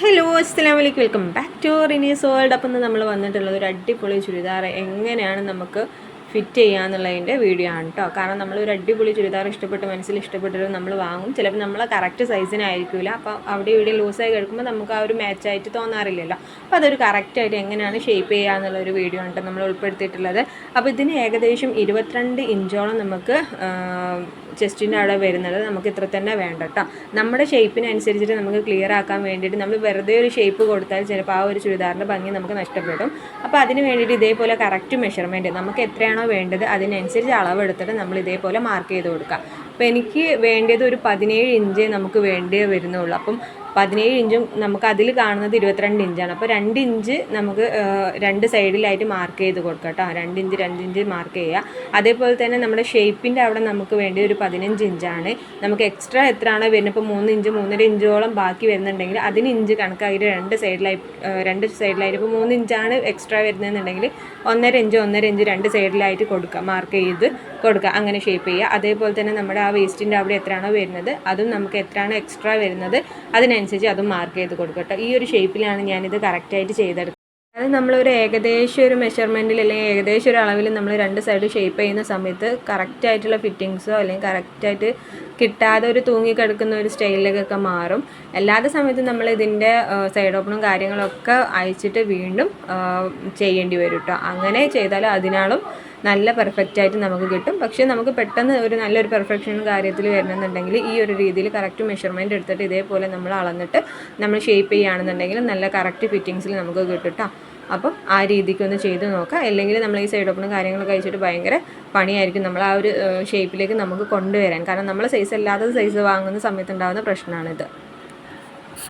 Hello അസ്സാം വലൈക്കും welcome back to Rini's world അപ്പം നമ്മൾ വന്നിട്ടുള്ളത് ഒരു അടിപൊളി ചുരിദാർ എങ്ങനെയാണ് നമുക്ക് ഫിറ്റ് ചെയ്യുക എന്നുള്ളതിന്റെ വീഡിയോ ആണ് കേട്ടോ കാരണം നമ്മൾ ഒരു അടിപൊളി ചുരിദാർ ഇഷ്ടപ്പെട്ട് മനസ്സിൽ ഇഷ്ടപ്പെട്ടൊരു നമ്മൾ വാങ്ങും. ചിലപ്പോൾ നമ്മൾ കറക്റ്റ് സൈസിനായിരിക്കില്ല അപ്പോൾ അവിടെ ഇവിടെ ലൂസായി കിടക്കുമ്പോൾ നമുക്ക് ആ ഒരു മാച്ചായിട്ട് തോന്നാറില്ലല്ലോ. അപ്പോൾ അതൊരു കറക്റ്റായിട്ട് എങ്ങനെയാണ് ഷേപ്പ് ചെയ്യുക എന്നുള്ള ഒരു വീഡിയോ ആണ് നമ്മൾ ഉൾപ്പെടുത്തിയിട്ടുള്ളത്. അപ്പോൾ ഇതിന് ഏകദേശം ഇരുപത്തിരണ്ട് ഇഞ്ചോളം നമുക്ക് ചെസ്റ്റിന്റെ അവിടെ വരുന്നത് നമുക്ക് ഇത്ര തന്നെ വേണ്ട കേട്ടോ നമ്മുടെ ഷേപ്പിനനുസരിച്ചിട്ട് നമുക്ക് ക്ലിയർ ആക്കാൻ വേണ്ടിയിട്ട് നമ്മൾ വെറുതെ ഒരു ഷേപ്പ് കൊടുത്താൽ ചിലപ്പോൾ ആ ഒരു ചുരിദാറിന്റെ ഭംഗി നമുക്ക് നഷ്ടപ്പെടും. അപ്പോൾ അതിന് വേണ്ടിയിട്ട് ഇതേപോലെ കറക്റ്റ് മെഷർമെന്റ് നമുക്ക് എത്രയാണോ വേണ്ടത് അതിനനുസരിച്ച് അളവെടുത്തിട്ട് നമ്മൾ ഇതേപോലെ മാർക്ക് ചെയ്ത് കൊടുക്കുക അപ്പോൾ എനിക്ക് വേണ്ടത് ഒരു പതിനേഴ് ഇഞ്ചേ നമുക്ക് വേണ്ടി വരുന്നുള്ളൂ. അപ്പം പതിനേഴ് ഇഞ്ചും നമുക്ക് അതിൽ കാണുന്നത് ഇരുപത്തിരണ്ട് ഇഞ്ചാണ്. അപ്പോൾ രണ്ട് ഇഞ്ച് നമുക്ക് രണ്ട് സൈഡിലായിട്ട് മാർക്ക് ചെയ്ത് കൊടുക്കാം കേട്ടോ. രണ്ട് ഇഞ്ച് രണ്ട് ഇഞ്ച് മാർക്ക് ചെയ്യുക. അതേപോലെ തന്നെ നമ്മുടെ ഷേപ്പിന്റെ അവിടെ നമുക്ക് വേണ്ടി ഒരു പതിനഞ്ച് ഇഞ്ചാണ്. നമുക്ക് എക്സ്ട്രാ എത്രയാണോ വരുന്നത്? ഇപ്പോൾ മൂന്ന് ഇഞ്ച് മൂന്നര ഇഞ്ചോളം ബാക്കി വരുന്നുണ്ടെങ്കിൽ അതിന് ഇഞ്ച് കണക്കായിട്ട് രണ്ട് സൈഡിലായി രണ്ട് സൈഡിലായിട്ട് ഇപ്പോൾ മൂന്ന് ഇഞ്ചാണ് എക്സ്ട്രാ വരുന്നതെന്നുണ്ടെങ്കിൽ ഒന്നര ഇഞ്ച് ഒന്നര ഇഞ്ച് രണ്ട് സൈഡിലായിട്ട് കൊടുക്കുക മാർക്ക് ചെയ്ത് കൊടുക്കുക അങ്ങനെ ഷേപ്പ് ചെയ്യുക. അതേപോലെ തന്നെ നമ്മുടെ ആ വേസ്റ്റിന്റെ അവിടെ എത്രയാണോ വരുന്നത്? അതും നമുക്ക് എത്രയാണോ എക്സ്ട്രാ വരുന്നത്? അതിനനുസരിച്ച് അതും മാർക്ക് ചെയ്ത് കൊടുക്കുക ഈ ഒരു ഷേപ്പിലാണ് ഞാനിത് കറക്റ്റായിട്ട് ചെയ്തെടുക്കുന്നത് അത് നമ്മളൊരു ഏകദേശം ഒരു മെഷർമെന്റിൽ അല്ലെങ്കിൽ ഏകദേശം ഒരു അളവിൽ നമ്മൾ രണ്ട് സൈഡ് ഷേപ്പ് ചെയ്യുന്ന സമയത്ത് കറക്റ്റായിട്ടുള്ള ഫിറ്റിങ്സോ അല്ലെങ്കിൽ കറക്റ്റായിട്ട് കിട്ടാതെ ഒരു തൂങ്ങിക്കിടക്കുന്ന ഒരു സ്റ്റൈലിലേക്കൊക്കെ മാറും. അല്ലാത്ത സമയത്ത് നമ്മൾ ഇതിന്റെ സൈഡ് ഓപ്പണും കാര്യങ്ങളൊക്കെ അയച്ചിട്ട് വീണ്ടും ചെയ്യേണ്ടി വരും കേട്ടോ. അങ്ങനെ ചെയ്താൽ അതിനാളും നല്ല പെർഫെക്റ്റ് ആയിട്ട് നമുക്ക് കിട്ടും. പക്ഷേ നമുക്ക് പെട്ടെന്ന് ഒരു നല്ലൊരു പെർഫെക്ഷൻ കാര്യത്തിൽ വരണമെന്നുണ്ടെങ്കിൽ ഈ ഒരു രീതിയിൽ കറക്റ്റ് മെഷർമെന്റ് എടുത്തിട്ട് ഇതേപോലെ നമ്മൾ അളന്നിട്ട് നമ്മൾ ഷേപ്പ് ചെയ്യുകയാണെന്നുണ്ടെങ്കിൽ നല്ല കറക്റ്റ് ഫിറ്റിങ്സിൽ നമുക്ക് കിട്ടും അപ്പം ആ രീതിക്ക് ഒന്ന് ചെയ്ത് നോക്കാം. അല്ലെങ്കിൽ നമ്മൾ ഈ സൈഡ് ഓപ്പണും കാര്യങ്ങളൊക്കെ അയച്ചിട്ട് ഭയങ്കര പണിയായിരിക്കും നമ്മൾ ആ ഒരു ഷേപ്പിലേക്ക് നമുക്ക് കൊണ്ടുവരാൻ. കാരണം നമ്മൾ സൈസ് അല്ലാത്ത സൈസ് വാങ്ങുന്ന സമയത്തുണ്ടാകുന്ന പ്രശ്നമാണിത്.